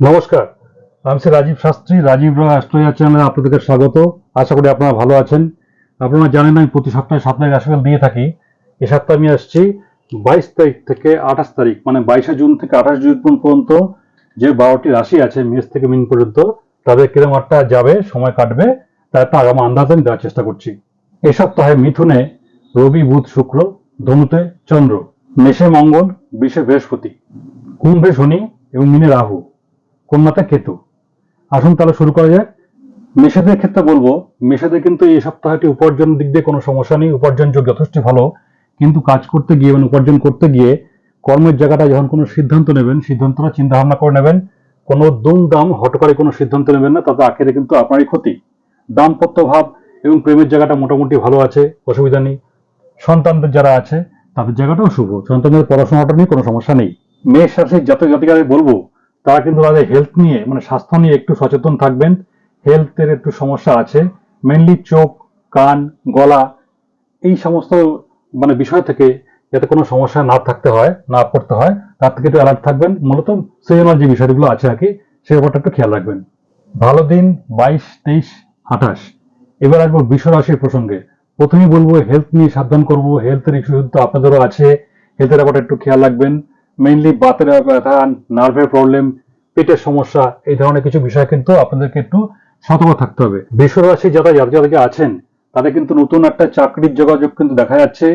নমস্কার, আমি শ্রী রাজীব শাস্ত্রী, রাজীব রয় অ্যাস্ট্রোলজার চ্যানেলে আপনাদেরকে স্বাগত। আশা করি আপনারা ভালো আছেন। আপনারা জানেন আমি প্রতি সপ্তাহে সাপ্তাহিক রাশিফল দিয়ে থাকি। এ সপ্তাহে আমি আসছি বাইশ তারিখ থেকে আঠাশ তারিখ মানে বাইশে জুন থেকে আঠাশ জুন পর্যন্ত যে বারোটি রাশি আছে, মেষ থেকে মিন পর্যন্ত, তাদের কিরম একটা যাবে, সময় কাটবে, তার একটা আগাম আন্দাজ আমি দেওয়ার চেষ্টা করছি। এ সপ্তাহে মিথুনে রবি, বুধ, শুক্র, ধনুতে চন্দ্র, মেষে মঙ্গল, বিষে বৃহস্পতি, কুম্ভে শনি এবং মিনে রাহু। কন্যাতে কেতু। আসুন তাহলে শুরু করা যাক। মেষাদের ক্ষেত্রে বলব, মেষাদের কিন্তু এই সপ্তাহটি উপার্জন দিক দিয়ে কোনো সমস্যা নেই উপার্জন যোগ যথেষ্ট ভালো। কিন্তু কাজ করতে গিয়ে মানে উপার্জন করতে গিয়ে কর্মের জায়গাটা যখন কোনো সিদ্ধান্ত নেবেন, সিদ্ধান্তটা চিন্তা ভাবনা করে নেবেন, কোনো দুম দাম হটকারী কোনো সিদ্ধান্ত নেবেন না তাতে আখেরে কিন্তু আপনারই ক্ষতি। দাম্পত্য ভাব এবং প্রেমের জায়গাটা মোটামুটি ভালো আছে, অসুবিধা নেই। সন্তানদের যারা আছে, তাদের জায়গাটাও শুভ। সন্তানদের পড়াশোনাটা নিয়ে কোনো সমস্যা নেই। মেয়ের সাথে জাতক জাতিকারে বলব তারা কিন্তু তাদের হেলথ নিয়ে মানে স্বাস্থ্য নিয়ে একটু সচেতন থাকবেন। হেলথের একটু সমস্যা আছে। মেনলি চোখ, কান, গলা, এই সমস্ত মানে বিষয় থেকে যাতে কোনো সমস্যা না থাকতে হয়, না পড়তে হয়, তার থেকে একটু অ্যালার্ট থাকবেন। মূলত সিজনাল যে বিষয়গুলো আছে আর কি, সে ব্যাপারটা একটু খেয়াল রাখবেন। ভালো দিন, বাইশ, তেইশ, আঠাশ। এবার আসব রাশির প্রসঙ্গে। প্রথমেই বলব হেলথ নিয়ে সাবধান করব। হেলথের ইস্যু তো আপনাদেরও আছে। হেলথের ব্যাপারটা একটু খেয়াল রাখবেন। মেইনলি বাতের ব্যথা নার্ভের প্রবলেম পেটের সমস্যা, এই ধরনের কিছু বিষয় কিন্তু আপনাদেরকে একটু সতর্ক থাকতে হবে। বিশ্ব রাশি যারা যারা আছেন, তাদের কিন্তু নতুন একটা চাকরির যোগাযোগ কিন্তু দেখা যাচ্ছে।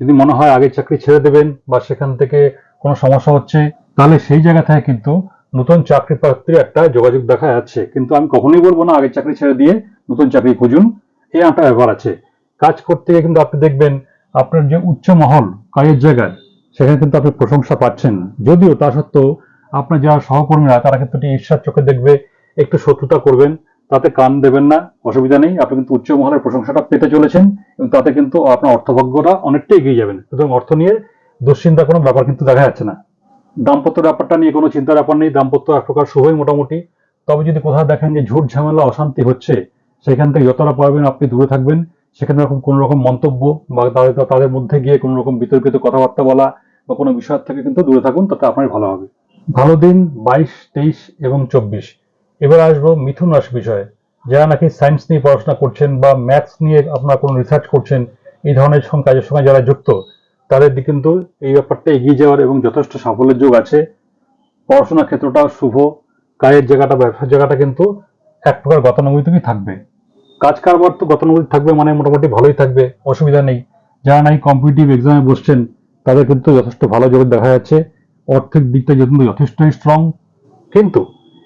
যদি মনে হয় আগে চাকরি ছেড়ে দেবেন বা সেখান থেকে কোনো সমস্যা হচ্ছে, তাহলে সেই জায়গা থেকে কিন্তু নতুন চাকরি প্রাপ্তির একটা যোগাযোগ দেখা যাচ্ছে। কিন্তু আমি কখনোই বলব না আগে চাকরি ছেড়ে দিয়ে নতুন চাকরি খুঁজুন, এই একটা ব্যাপার আছে। কাজ করতে গিয়ে কিন্তু আপনি দেখবেন, আপনার যে উচ্চ মহল কাজের জায়গায় সেখানে কিন্তু আপনি প্রশংসা পাচ্ছেন। যদিও তা সত্ত্বেও আপনার যারা সহকর্মীরা, তারা কিন্তু ঈর্ষার চোখে দেখবে, একটু শত্রুতা করবেন, তাতে কান দেবেন না, অসুবিধা নেই, আপনি কিন্তু উচ্চ মহলের প্রশংসাটা পেতে চলেছেন, এবং তাতে কিন্তু আপনার অর্থভাগ্যটা অনেকটা এগিয়ে যাবেন। সুতরাং অর্থ নিয়ে দুশ্চিন্তা কোনো ব্যাপার কিন্তু দেখা যাচ্ছে না। দাম্পত্য ব্যাপারটা নিয়ে কোনো চিন্তার ব্যাপার নেই, দাম্পত্য এক প্রকার শুভই মোটামুটি। তবে যদি কোথাও দেখেন যে ঝুট ঝামেলা, অশান্তি হচ্ছে, সেখান থেকে যতটা পারবেন আপনি দূরে থাকবেন। সেখানে রকম কোনো রকম মন্তব্য বা তাদের তাদের মধ্যে গিয়ে কোনো রকম বিতর্কিত কথাবার্তা বলা বা কোনো বিষয় থেকে কিন্তু দূরে থাকুন, তাতে আপনার ভালো হবে। ভালো দিন, বাইশ, তেইশ এবং চব্বিশ। এবার আসব মিথুন রাশি বিষয়ে। যারা নাকি সায়েন্স নিয়ে পড়াশোনা করছেন বা ম্যাথস নিয়ে আপনারা কোনো রিসার্চ করছেন, এই ধরনের কাজের সঙ্গে যারা যুক্ত, তাদের দিকে কিন্তু এই ব্যাপারটা এগিয়ে যাওয়ার এবং যথেষ্ট সাফল্যের যোগ আছে। পড়াশোনার ক্ষেত্রটা শুভ, কাজের জায়গাটা, ব্যবসার জায়গাটা কিন্তু এক প্রকার গতানুগতিকই থাকবে। কাজ কারবার তো গতানুগতিক থাকবে মানে মোটামুটি ভালোই থাকবে, অসুবিধা নেই। যারা নাই কম্পিটিটিভ এক্সামে বসছেন তাদের কিন্তু যথেষ্ট ভালো যোগ দেখা যাচ্ছে। অর্থিক দিকটা কিন্তু যথেষ্টই স্ট্রং কিন্তু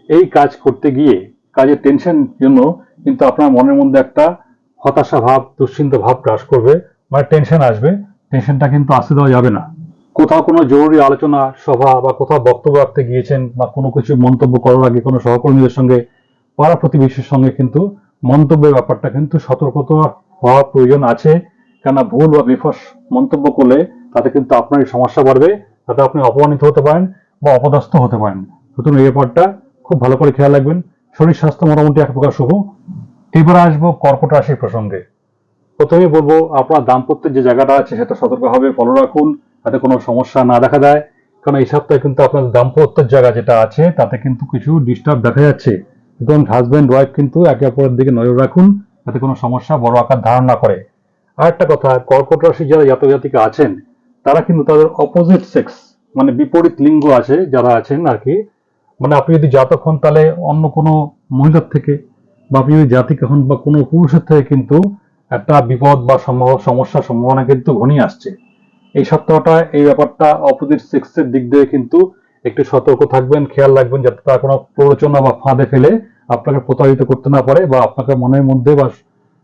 এই কাজ করতে গিয়ে কাজের টেনশন জন্য কিন্তু আপনার মনের মধ্যে একটা হতাশা ভাব, দুশ্চিন্তা ভাব গ্রাস করবে। মানে টেনশন আসবে। টেনশনটা কিন্তু আসতে দেওয়া যাবে না। কোথাও কোনো জরুরি আলোচনা, সভা বা কোথাও বক্তব্য রাখতে গিয়েছেন বা কোনো কিছু মন্তব্য করার আগে কোনো সহকর্মীদের সঙ্গে, পাড়া প্রতিবেশীর সঙ্গে কিন্তু মন্তব্যের ব্যাপারটা কিন্তু সতর্কতা হওয়া প্রয়োজন আছে। কেননা ভুল বা বিফস মন্তব্য করলে তাতে কিন্তু আপনারই সমস্যা বাড়বে, তাতে আপনি অপমানিত হতে পারেন বা অপদস্থ হতে পারেন। সুতরাং এই ব্যাপারটা খুব ভালো করে খেয়াল রাখবেন। শরীর স্বাস্থ্য মোটামুটি এক প্রকার শুভ। এবার আসব কর্কট রাশির প্রসঙ্গে। প্রথমেই বলব, আপনার দাম্পত্যের যে জায়গাটা আছে সেটা সতর্কভাবে ফলো রাখুন, যাতে কোনো সমস্যা না দেখা দেয়। কারণ এই সপ্তাহে কিন্তু আপনার দাম্পত্যের জায়গা যেটা আছে, তাতে কিন্তু কিছু ডিস্টার্ব দেখা যাচ্ছে। সুতরাং হাজব্যান্ড ওয়াইফ কিন্তু একে অপরের দিকে নজর রাখুন, যাতে কোনো সমস্যা বড় আকার ধারণ না করে। আর একটা কথা, কর্কট রাশি যারা জাতক জাতিকা আছেন তারা কিন্তু তাদের অপোজিট সেক্স মানে বিপরীত লিঙ্গ আছে যারা আছেন আর কি। মানে আপনি যদি জাতক হন, তাহলে অন্য কোনো মহিলার থেকে বা আপনি যদি জাতিক হন বা কোনো পুরুষের থেকে কিন্তু একটা বিপদ বা সমস্যার সম্ভাবনা কিন্তু ঘনিয়ে আসছে। এই সপ্তাহটা এই ব্যাপারটা অপোজিট সেক্সের দিক দিয়ে কিন্তু একটু সতর্ক থাকবেন, খেয়াল রাখবেন যাতে তারা কোনো প্ররোচনা বা ফাঁদে ফেলে আপনাকে প্রতারিত করতে না পারে বা আপনাকে মনের মধ্যে বা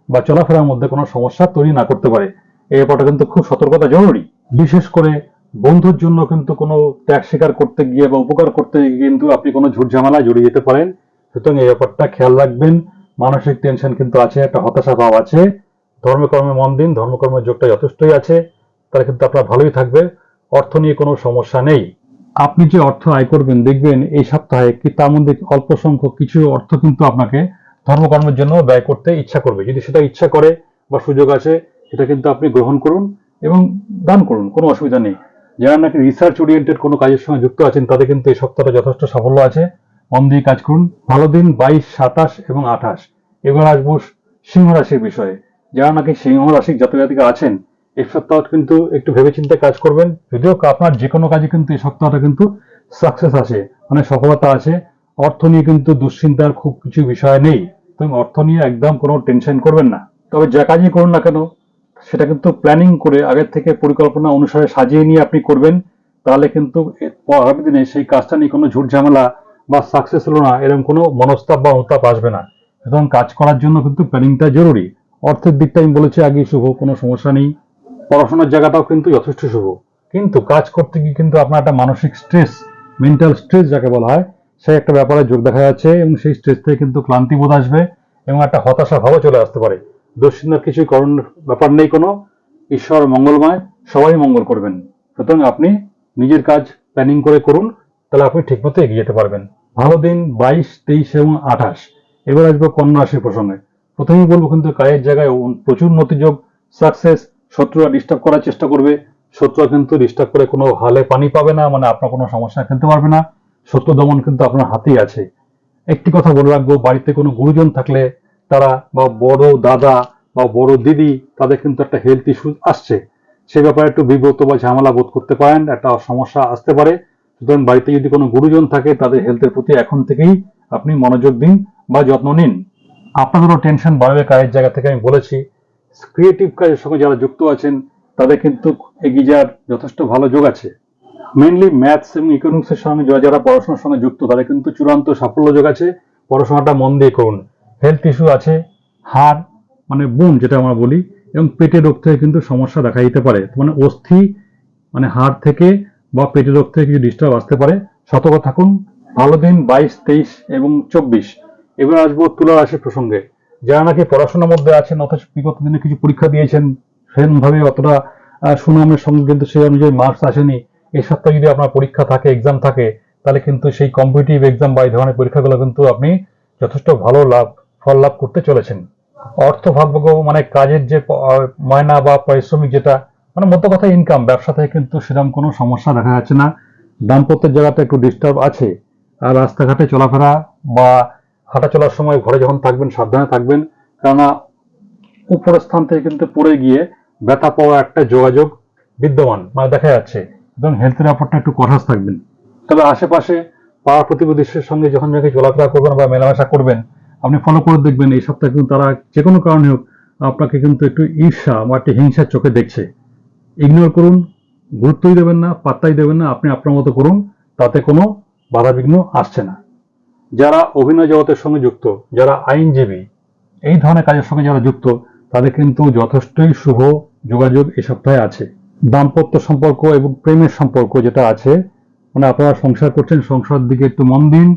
বা চলাফেরার মধ্যে কোনো সমস্যা তৈরি না করতে পারে। এই ব্যাপারটা কিন্তু খুব সতর্কতা জরুরি। বিশেষ করে বন্ধুর জন্য কিন্তু কোনো ত্যাগ স্বীকার করতে গিয়ে বা উপকার করতে গিয়ে কিন্তু আপনি কোনো ঝুট ঝামেলায় জড়িয়ে যেতে পারেন। সুতরাং এই ব্যাপারটা খেয়াল রাখবেন। মানসিক টেনশন কিন্তু আছে, একটা হতাশা ভাব আছে। ধর্মকর্মে মন দিন, ধর্মকর্মের যোগটা যথেষ্টই আছে। তাহলে কিন্তু আপনার ভালোই থাকবে। অর্থ নিয়ে কোনো সমস্যা নেই। আপনি যে অর্থ আয় করবেন, দেখবেন এই সপ্তাহে কি তার মধ্যে অল্প সংখ্যক কিছু অর্থ কিন্তু আপনাকে ধর্মকর্মের জন্য ব্যয় করতে ইচ্ছা করবে। যদি সেটা ইচ্ছা করে বা সুযোগ আছে, সেটা কিন্তু আপনি গ্রহণ করুন। এবং দান করুন, কোনো অসুবিধা নেই। যারা নাকি রিসার্চ ওরিয়েন্টেড কোনো কাজের সঙ্গে যুক্ত আছেন, তাদের কিন্তু এই সপ্তাহটা যথেষ্ট সাফল্য আছে। মন দিয়ে কাজ করুন। ভালো দিন, বাইশ, সাতাশ এবং আঠাশ। এবার আসব সিংহ রাশির বিষয়ে। যারা নাকি সিংহ রাশির জাতক জাতিকা আছেন, এই সপ্তাহ কিন্তু একটু ভেবেচিন্তে কাজ করবেন। যদিও আপনার যে কোনো কাজে কিন্তু এই সপ্তাহটা কিন্তু সাকসেস আসে মানে সফলতা আছে অর্থ নিয়ে কিন্তু দুশ্চিন্তার খুব কিছু বিষয় নেই। তুমি অর্থ নিয়ে একদম কোনো টেনশন করবেন না। তবে যা কাজই করুন না কেন সেটা কিন্তু প্ল্যানিং করে আগের থেকে পরিকল্পনা অনুসারে সাজিয়ে নিয়ে আপনি করবেন, তাহলে কিন্তু আগামী দিনে সেই কাজটা নিয়ে কোনো ঝুট ঝামেলা বা সাকসেস হলো না, এরকম কোনো মনস্তাপ বা অনুতাপ আসবে না। সুতরাং কাজ করার জন্য কিন্তু প্ল্যানিংটা জরুরি। অর্থের দিকটা আমি বলেছি আগে শুভ, কোনো সমস্যা নেই। পড়াশোনার জায়গাটাও কিন্তু যথেষ্ট শুভ। কিন্তু কাজ করতে গিয়ে কিন্তু আপনার একটা মানসিক স্ট্রেস মেন্টাল স্ট্রেস যাকে বলা হয় সেই একটা ব্যাপারে যোগ দেখা যাচ্ছে এবং সেই স্ট্রেস থেকে কিন্তু ক্লান্তি বোধ আসবে এবং একটা হতাশা ভাবও চলে আসতে পারে। দুশ্চিন্তার কিছুই করণ ব্যাপার নেই কোনো। ঈশ্বর মঙ্গলময়, সবাই মঙ্গল করবেন। সুতরাং আপনি নিজের কাজ প্ল্যানিং করে করুন, তাহলে আপনি ঠিকমতো এগিয়ে যেতে পারবেন। ভালো দিন, বাইশ, তেইশ এবং আঠাশ। এবার আসব কন্যা রাশির প্রসঙ্গে। প্রথমেই বলব কিন্তু কাজের জায়গায় প্রচুর নতিযোগ সাকসেস শত্রুরা ডিস্টার্ব করার চেষ্টা করবে। শত্রুরা কিন্তু ডিস্টার্ব করে কোনো হালে পানি পাবে না মানে আপনার কোনো সমস্যা ফেলতে পারবে না। শত্রু দমন কিন্তু আপনার হাতেই আছে। একটি কথা বলে রাখব, বাড়িতে কোনো গুরুজন থাকলে তারা বা বড় দাদা বা বড় দিদি, তাদের কিন্তু একটা হেলথ ইস্যু আসছে। সে ব্যাপারে একটু বিব্রত বা ঝামেলা বোধ করতে পারেন, একটা সমস্যা আসতে পারে। সুতরাং বাড়িতে যদি কোনো গুরুজন থাকে, তাদের হেলথের প্রতি এখন থেকেই আপনি মনোযোগ দিন বা যত্ন নিন। আপনাদেরও টেনশন বাড়বে কাজের জায়গা থেকে, আমি বলেছি। ক্রিয়েটিভ কাজের সঙ্গে যারা যুক্ত আছেন, তাদের কিন্তু এগিয়ে যাওয়ার যথেষ্ট ভালো যোগ আছে। মেনলি ম্যাথস এবং ইকোনমিক্সের সঙ্গে, যারা যারা পড়াশোনার সঙ্গে যুক্ত, তাদের কিন্তু চূড়ান্ত সাফল্য যোগ আছে। পড়াশোনাটা মন দিয়ে করুন। হেলথ ইস্যু আছে, হাড় মানে বোন যেটা আমরা বলি, এবং পেটের রোগ থেকে কিন্তু সমস্যা দেখা দিতে পারে। মানে অস্থি মানে হাড় থেকে বা পেটের রোগ থেকে কিছু ডিস্টার্ব আসতে পারে। সতর্ক থাকুন। ভালো দিন, বাইশ, তেইশ এবং চব্বিশ। এবার আসব তুলা রাশির প্রসঙ্গে। যারা নাকি পড়াশোনার মধ্যে আছেন, অথচ বিগত দিনে কিছু পরীক্ষা দিয়েছেন, সেরকমভাবে অতটা সুনামের সঙ্গে কিন্তু সেই অনুযায়ী মার্কস আসেনি এই সপ্তাহে যদি আপনার পরীক্ষা থাকে এক্সাম থাকে, তাহলে কিন্তু সেই কম্পিটিটিভ এক্সাম বা এই ধরনের পরীক্ষাগুলো কিন্তু আপনি যথেষ্ট ভালো লাভ ফল লাভ করতে চলেছেন। অর্থ ভাগ্য মানে কাজের যে ময়না বা পারিশ্রমিক যেটা মানে মধ্য কথা ইনকাম ব্যবসা থেকে কিন্তু সেরকম কোনো সমস্যা দেখা যাচ্ছে না। দাম্পত্যের জায়গাতে একটু ডিস্টার্ব আছে। আর রাস্তাঘাটে চলাফেরা বা হাঁটা চলার সময় ঘরে যখন থাকবেন, সাবধানে থাকবেন। কেননা উপরের স্থান থেকে কিন্তু পড়ে গিয়ে ব্যথা পাওয়া একটা যোগাযোগ বিদ্যমান মানে দেখা যাচ্ছে। এবং হেলথের ব্যাপারটা একটু কঠাস থাকবেন। তবে আশেপাশে পাড়া প্রতিবেশীর সঙ্গে যখন যখন চলাফেরা করবেন বা মেলামেশা করবেন আপনি ফলো করে দেখবেন, এই সপ্তাহে কিন্তু তারা যে কোনো কারণে হোক আপনাকে কিন্তু একটু ঈর্ষা বা একটু হিংসার চোখে দেখছে। ইগনোর করুন, গুরুত্বই দেবেন না, পাত্তাই দেবেন না, আপনি আপনার মতো করুন, তাতে কোনো বাধাবিঘ্ন আসছে না। যারা অভিনয় জগতের সঙ্গে যুক্ত, যারা আইনজীবী, এই ধরনের কাজের সঙ্গে যারা যুক্ত, তাদের কিন্তু যথেষ্টই শুভ যোগাযোগ এই সপ্তাহে আছে। দাম্পত্য সম্পর্ক এবং প্রেমের সম্পর্ক যেটা আছে মানে আপনারা সংসার করছেন সংসার দিকে একটু মন দিন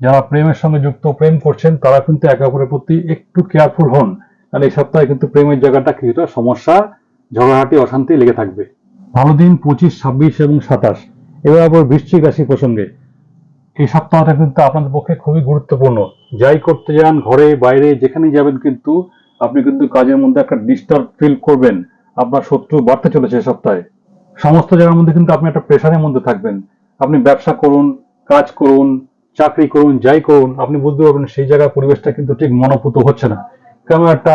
যারা প্রেমের সঙ্গে যুক্ত, প্রেম করছেন, তারা কিন্তু একে অপরের প্রতি একটু কেয়ারফুল হন। তাহলে এই সপ্তাহে কিন্তু প্রেমের জায়গাটা কিছুটা সমস্যা ঝগড়াহাটি অশান্তি লেগে থাকবে। ভালো দিন পঁচিশ, ছাব্বিশ এবং সাতাশ। এবার আবার বৃশ্চিক রাশি প্রসঙ্গে। এই সপ্তাহটা কিন্তু আপনাদের পক্ষে খুবই গুরুত্বপূর্ণ। যাই করতে যান, ঘরে, বাইরে, যেখানেই যাবেন কিন্তু আপনি কিন্তু কাজের মধ্যে একটা ডিস্টার্ব ফিল করবেন। আপনার শত্রু বাড়তে চলেছে সপ্তাহে। সমস্ত জায়গার মধ্যে কিন্তু আপনি একটা প্রেশারের মধ্যে থাকবেন। আপনি ব্যবসা করুন, কাজ করুন চাকরি করুন, যাই করুন, আপনি বুঝতে পারবেন সেই জায়গার পরিবেশটা কিন্তু ঠিক মনোপুত হচ্ছে না। কেমন একটা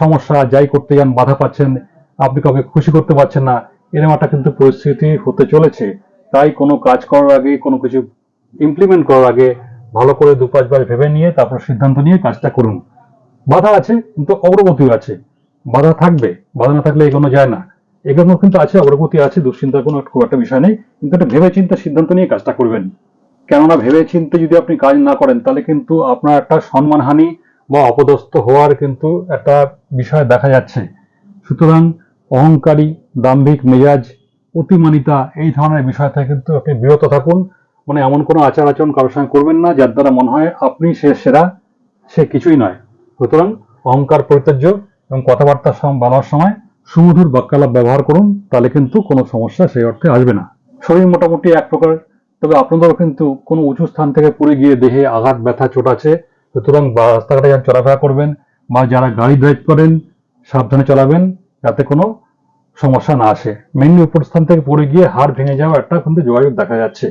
সমস্যা, যাই করতে যান, বাধা পাচ্ছেন, আপনি কাউকে খুশি করতে পারছেন না এরকম একটা কিন্তু পরিস্থিতি হতে চলেছে। তাই কোনো কাজ করার আগে, কোনো কিছু ইমপ্লিমেন্ট করার আগে ভালো করে দু পাঁচবার ভেবে নিয়ে তারপর সিদ্ধান্ত নিয়ে কাজটা করুন। বাধা আছে, কিন্তু অগ্রগতিও আছে। বাধা থাকবে, বাধা না থাকলে এগোনো যায় না। এগোনো কিন্তু আছে, অগ্রগতি আছে, দুশ্চিন্তার কোনো খুব একটা বিষয় নেই, কিন্তু একটা ভেবে চিন্তা সিদ্ধান্ত নিয়ে কাজটা করবেন। কেননা ভেবে চিন্তে যদি আপনি কাজ না করেন, তাহলে কিন্তু আপনার একটা সম্মানহানি বা অপদস্থ হওয়ার কিন্তু একটা বিষয় দেখা যাচ্ছে। সুতরাং অহংকারী, দাম্ভিক মেজাজ, অতিমানিতা, এই ধরনের বিষয় থেকে কিন্তু আপনি বিরত থাকুন। মানে এমন কোনো আচার আচরণ কারোর সঙ্গে করবেন না, যার দ্বারা মনে হয় আপনি সে সেরা, সে কিছুই নয়। সুতরাং অহংকার পরিত্যাজ্য এবং কথাবার্তা সম- বলার সময় সুমধুর বাক্যালাপ ব্যবহার করুন, তাহলে কিন্তু কোনো সমস্যা সেই অর্থে আসবে না। শরীর মোটামুটি এক প্রকার তবে আপনাদেরও কিন্তু কোনো উঁচু স্থান থেকে পড়ে গিয়ে দেহে আঘাত, ব্যথা চোট আছে সুতরাং রাস্তাঘাটে যারা চলাফেরা করবেন বা যারা গাড়ি ড্রাইভ করেন, সাবধানে চালাবেন যাতে কোনো সমস্যা না আসে। মেনলি উপর স্থান থেকে পড়ে গিয়ে হাড় ভেঙে যাওয়া একটা কিন্তু যোগাযোগ দেখা যাচ্ছে।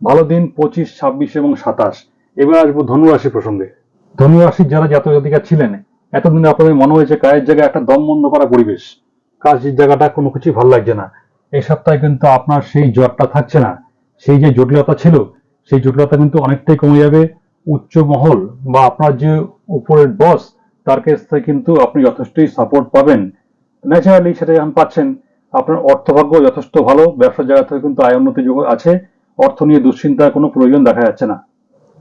ভালো দিন, পঁচিশ, ছাব্বিশ এবং সাতাশ। এবার আসব ধনুরাশি প্রসঙ্গে। ধনুরাশির যারা জাতক জাতিকা ছিলেন, এতদিন আপনাদের মনে হয়েছে কাজের জায়গায় একটা দম বন্ধ করা পরিবেশ। কাজের জায়গাটা কোনো কিছুই ভালো লাগছে না। এই সপ্তাহে কিন্তু আপনার সেই জ্বরটা থাকছে না। সেই যে জটিলতা ছিল, সেই জটিলতা কিন্তু অনেকটাই কমে যাবে। উচ্চ মহল বা আপনার যে উপরের বস তার কাছ থেকে কিন্তু আপনি যথেষ্টই সাপোর্ট পাবেন। ন্যাচারালি সেটা যখন পাচ্ছেন, আপনার অর্থভাগ্য যথেষ্ট ভালো, ব্যবসার জায়গা থেকে কিন্তু আয় উন্নতি যোগ আছে, অর্থ নিয়ে দুশ্চিন্তার কোনো প্রয়োজন দেখা যাচ্ছে না।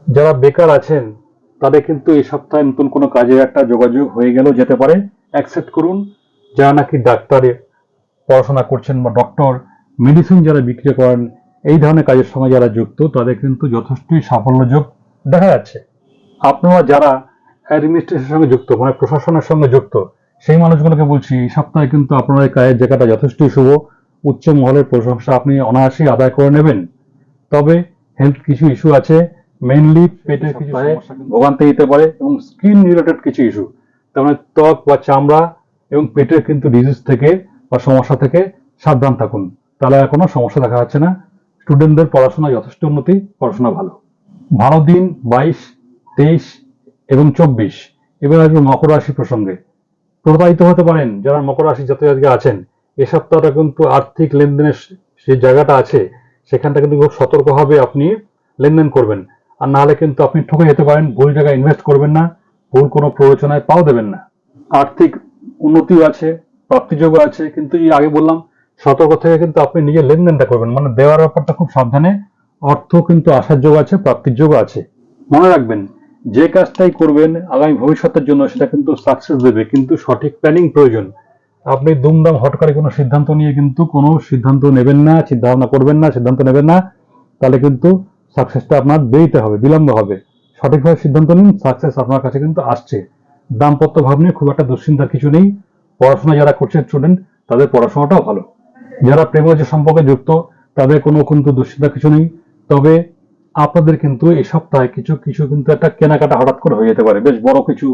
যারা বেকার আছেন, তাদের কিন্তু এই সপ্তাহে নতুন কোনো কাজের একটা যোগাযোগ হয়ে গেলেও যেতে পারে। অ্যাকসেপ্ট করুন, যারা নাকি ডাক্তারে পড়াশোনা করছেন বা ডক্টর মেডিসিন যারা বিক্রি করেন এই ধরনের কাজের সঙ্গে যারা যুক্ত তাদের কিন্তু যথেষ্টই সাফল্যযোগ দেখা যাচ্ছে। আপনারা যারা অ্যাডমিনিস্ট্রেশনের সঙ্গে যুক্ত মানে প্রশাসনের সঙ্গে যুক্ত সেই মানুষগুলোকে বলছি এই সপ্তাহে কিন্তু আপনার এই কাজের জায়গাটা যথেষ্টই শুভ। উচ্চ মহলের প্রশংসা আপনি অনায়াসেই আদায় করে নেবেন। তবে হেলথ কিছু ইস্যু আছে মেইনলি পেটের কিছু ভোগান্তি দিতে পারে এবং স্কিন রিলেটেড কিছু ইস্যু তার মানে ত্বক বা চামড়া এবং পেটের কিন্তু ডিজিজ থেকে বা সমস্যা থেকে সাবধান থাকুন। তাহলে আর কোনো সমস্যা দেখা যাচ্ছে না। স্টুডেন্টদের পড়াশোনা যথেষ্ট উন্নতি, পড়াশোনা ভালো। ভালো দিন, বাইশ, তেইশ এবং চব্বিশ। এবার আসবে মকর রাশি প্রসঙ্গে। প্রতারিত হতে পারেন যারা মকর রাশি জাতক আছেন। এ সপ্তাহটা কিন্তু আর্থিক লেনদেনের যে জায়গাটা আছে, সেখানটা কিন্তু খুব সতর্কভাবে আপনি লেনদেন করবেন। আর নাহলে কিন্তু আপনি ঠকে যেতে পারেন, ভুল জায়গায় ইনভেস্ট করবেন না, ভুল কোনো প্ররোচনায় পাও দেবেন না। আর্থিক উন্নতিও আছে, প্রাপ্তিযোগও আছে, কিন্তু এই আগে বললাম সতর্ক থেকে কিন্তু আপনি নিজের লেনদেনটা করবেন। মানে দেওয়ার ব্যাপারটা খুব সাবধানে। অর্থ কিন্তু আসার যোগ আছে, প্রাপ্তির যোগ আছে। মনে রাখবেন, যে কাজটাই করবেন, আগামী ভবিষ্যতের জন্য সেটা কিন্তু সাকসেস দেবে, কিন্তু সঠিক প্ল্যানিং প্রয়োজন। আপনি দুমদাম হট করে কোনো সিদ্ধান্ত নিয়ে কিন্তু কোনো সিদ্ধান্ত নেবেন না চিন্তা ভাবনা করবেন না, সিদ্ধান্ত নেবেন না, তাহলে কিন্তু সাকসেসটা আপনার দেরিতে হবে, বিলম্ব হবে। সঠিকভাবে সিদ্ধান্ত নিন সাকসেস আপনার কাছে কিন্তু আসছে। দাম্পত্য ভাব নিয়ে খুব একটা দুশ্চিন্তার কিছু নেই। পড়াশোনা যারা করছেন স্টুডেন্ট তাদের পড়াশোনাটাও ভালো। যারা প্রেমজ সম্পর্কে যুক্ত, তাদের কোনো কিন্তু দুশ্চিন্তা কিছু নেই। তবে আপনাদের কিন্তু এই সপ্তাহে কিছু কিছু কিন্তু একটা কেনাকাটা হঠাৎ করে হয়ে যেতে পারে। বেশ বড় কিছু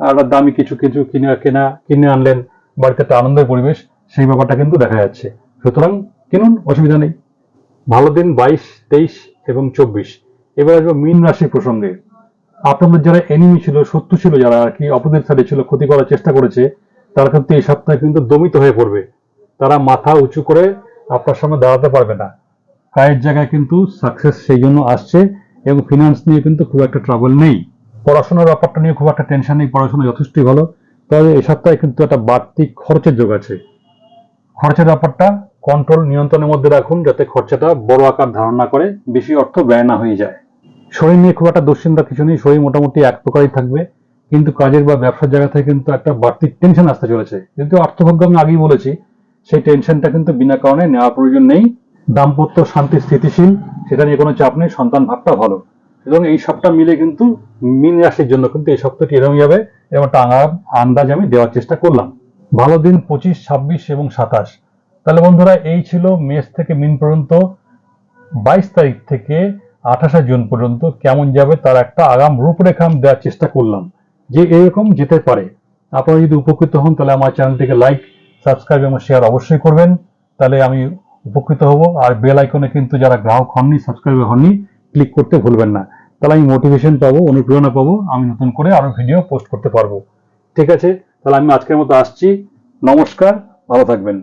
একটা দামি কিছু কিছু কিনে, কেনা, কিনে আনলেন, বাড়িতে একটা আনন্দের পরিবেশ, সেই ব্যাপারটা কিন্তু দেখা যাচ্ছে। সুতরাং কিনুন, অসুবিধা নেই। ভালো দিন, বাইশ, তেইশ এবং চব্বিশ। এবার আসব মীন রাশি প্রসঙ্গে। আপনাদের যারা এনিমি ছিল, শত্রু ছিল, যারা আর কি অপদের সাইডে ছিল, ক্ষতি করার চেষ্টা করেছে, তারা কিন্তু এই সপ্তাহে কিন্তু দমিত হয়ে পড়বে। তারা মাথা উঁচু করে আপনার সামনে দাঁড়াতে পারবে না। কায়ের জায়গায় কিন্তু সাকসেস সেই জন্য আসছে এবং ফিনান্স নিয়ে কিন্তু খুব একটা ট্রাবল নেই। পড়াশোনার ব্যাপারটা নিয়ে খুব একটা টেনশন নেই, পড়াশোনা যথেষ্টই ভালো। তবে এই সপ্তাহে কিন্তু একটা বাড়তি খরচের যোগ আছে। খরচের ব্যাপারটা কন্ট্রোল নিয়ন্ত্রণের মধ্যে রাখুন যাতে খরচাটা বড় আকার ধারণ না করে, বেশি অর্থ ব্যয় না হয়ে যায়। শরীর নিয়ে খুব একটা দুশ্চিন্তা কিছু নেই, শরীর মোটামুটি এক প্রকারই থাকবে। কিন্তু কাজের বা ব্যবসার জায়গা থেকে কিন্তু একটা বাড়তি টেনশন আসতে চলেছে। কিন্তু অর্থভাগ্য আমি আগেই বলেছি সেই টেনশনটা কিন্তু বিনা কারণে নেওয়ার প্রয়োজন নেই। দাম্পত্য শান্তি স্থিতিশীল, সেটা নিয়ে কোনো চাপ নেই, সন্তান ভাবটা ভালো। এবং এই সবটা মিলে কিন্তু মিন রাশির জন্য কিন্তু এই সপ্তাহটি এরকম যাবে এবং একটা আন্দাজ আমি দেওয়ার চেষ্টা করলাম। ভালো দিন পঁচিশ, ছাব্বিশ এবং সাতাশ। তাহলে বন্ধুরা, এই ছিল মেষ থেকে মিন পর্যন্ত। বাইশ তারিখ থেকে আঠাশে জুন পর্যন্ত কেমন যাবে তার একটা আগাম রূপরেখা দেওয়ার চেষ্টা করলাম। যে এরকম যেতে পারে। আপনারা যদি উপকৃত হন, তাহলে আমার চ্যানেলটিকে লাইক সাবস্ক্রাইব এবং শেয়ার অবশ্যই করবেন। তাহলে আমি উপকৃত হব। আর বেল আইকনে কিন্তু যারা গ্রাহক হননি সাবস্ক্রাইবার হননি ক্লিক করতে ভুলবেন না। তাহলে আমি মোটিভেশন পাবো, অনুপ্রেরণা পাবো, আমি নতুন করে আরও ভিডিও পোস্ট করতে পারব। ঠিক আছে? তাহলে আমি আজকের মতো আসছি। নমস্কার, ভালো থাকবেন।